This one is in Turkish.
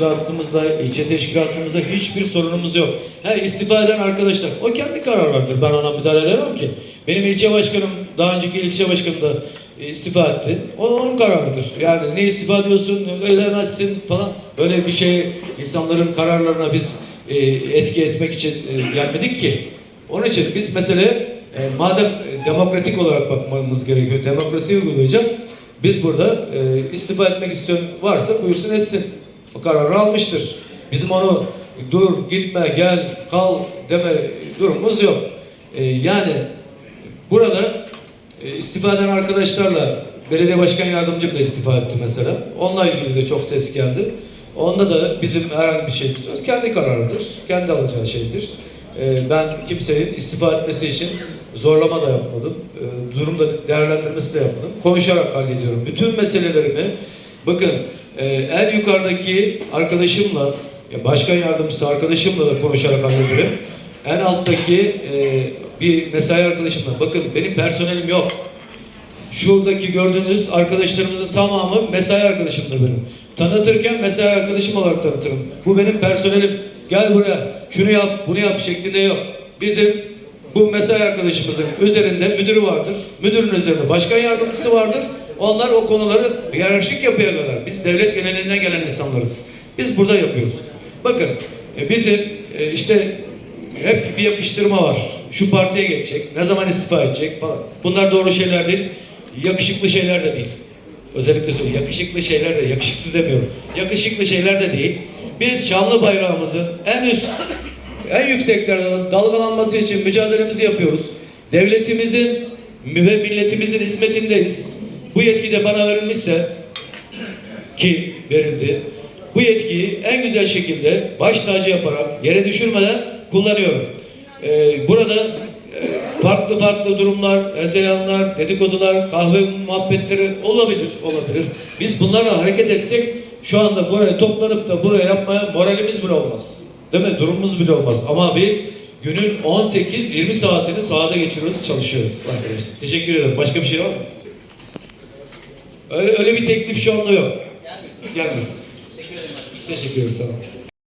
teşkilatımızda, ilçe teşkilatımızda hiçbir sorunumuz yok. Ha, istifa eden arkadaşlar, o kendi kararlarıdır. Ben ona müdahale edemem ki. Benim ilçe başkanım, daha önceki ilçe başkanım da e, istifa etti. O onun kararıdır. Yani ne istifa diyorsun, ölemezsin falan. Böyle bir şey insanların kararlarına biz e, etki etmek için e, gelmedik ki. Onun için biz mesele e, madem e, demokratik olarak bakmamız gerekiyor, demokrasiyi uygulayacağız. Biz burada e, istifa etmek isteyen varsa buyursun etsin. O kararı almıştır. Bizim onu dur, gitme, gel, kal deme durumumuz yok. E, yani burada e, istifa eden arkadaşlarla belediye başkan yardımcım da istifa etti mesela. Onunla ilgili de çok ses geldi. Onda da bizim herhangi bir şeyimiz yok. Kendi kararıdır. Kendi alacağı şeydir. E, ben kimsenin istifa etmesi için zorlama da yapmadım. E, durumda değerlendirmesi de yapmadım. Konuşarak hallediyorum. Bütün meselelerimi bakın e, en yukarıdaki arkadaşımla başkan yardımcısı arkadaşımla da konuşarak hallederim. En alttaki e, bir mesai arkadaşımla bakın benim personelim yok. Şuradaki gördüğünüz arkadaşlarımızın tamamı mesai arkadaşım da benim. Tanıtırken mesai arkadaşım olarak tanıtırım. Bu benim personelim. Gel buraya, şunu yap, bunu yap şeklinde yok. Bizim bu mesai arkadaşımızın üzerinde müdürü vardır. Müdürün üzerinde başkan yardımcısı vardır. Onlar o konuları hiyerarşik yapıya kadar. Biz devlet genelinden gelen insanlarız. Biz burada yapıyoruz. Bakın e, bizim e, işte hep bir yapıştırma var. Şu partiye geçecek, ne zaman istifa edecek falan. Bunlar doğru şeyler değil. Yakışıklı şeyler de değil. Özellikle söylüyorum. Yakışıklı şeyler de, yakışıksız demiyorum. Yakışıklı şeyler de değil. Biz şanlı bayrağımızın en üst, en yükseklerde dalgalanması için mücadelemizi yapıyoruz. Devletimizin ve milletimizin hizmetindeyiz. Bu yetki de bana verilmişse ki verildi. Bu yetkiyi en güzel şekilde baş tacı yaparak yere düşürmeden kullanıyorum. Ee, burada e, farklı farklı durumlar, hezeyanlar, dedikodular, kahve muhabbetleri olabilir, olabilir. Biz bunlarla hareket etsek şu anda buraya toplanıp da buraya yapmaya moralimiz bile olmaz. Değil mi? Durumumuz bile olmaz. Ama biz günün 18-20 saatini sahada geçiriyoruz, çalışıyoruz arkadaşlar. Teşekkür ederim. Başka bir şey var mı? Öyle, öyle bir teklif şu anda yok. Gelmedi. Teşekkür ederim. Teşekkür ederim. Sağ olun.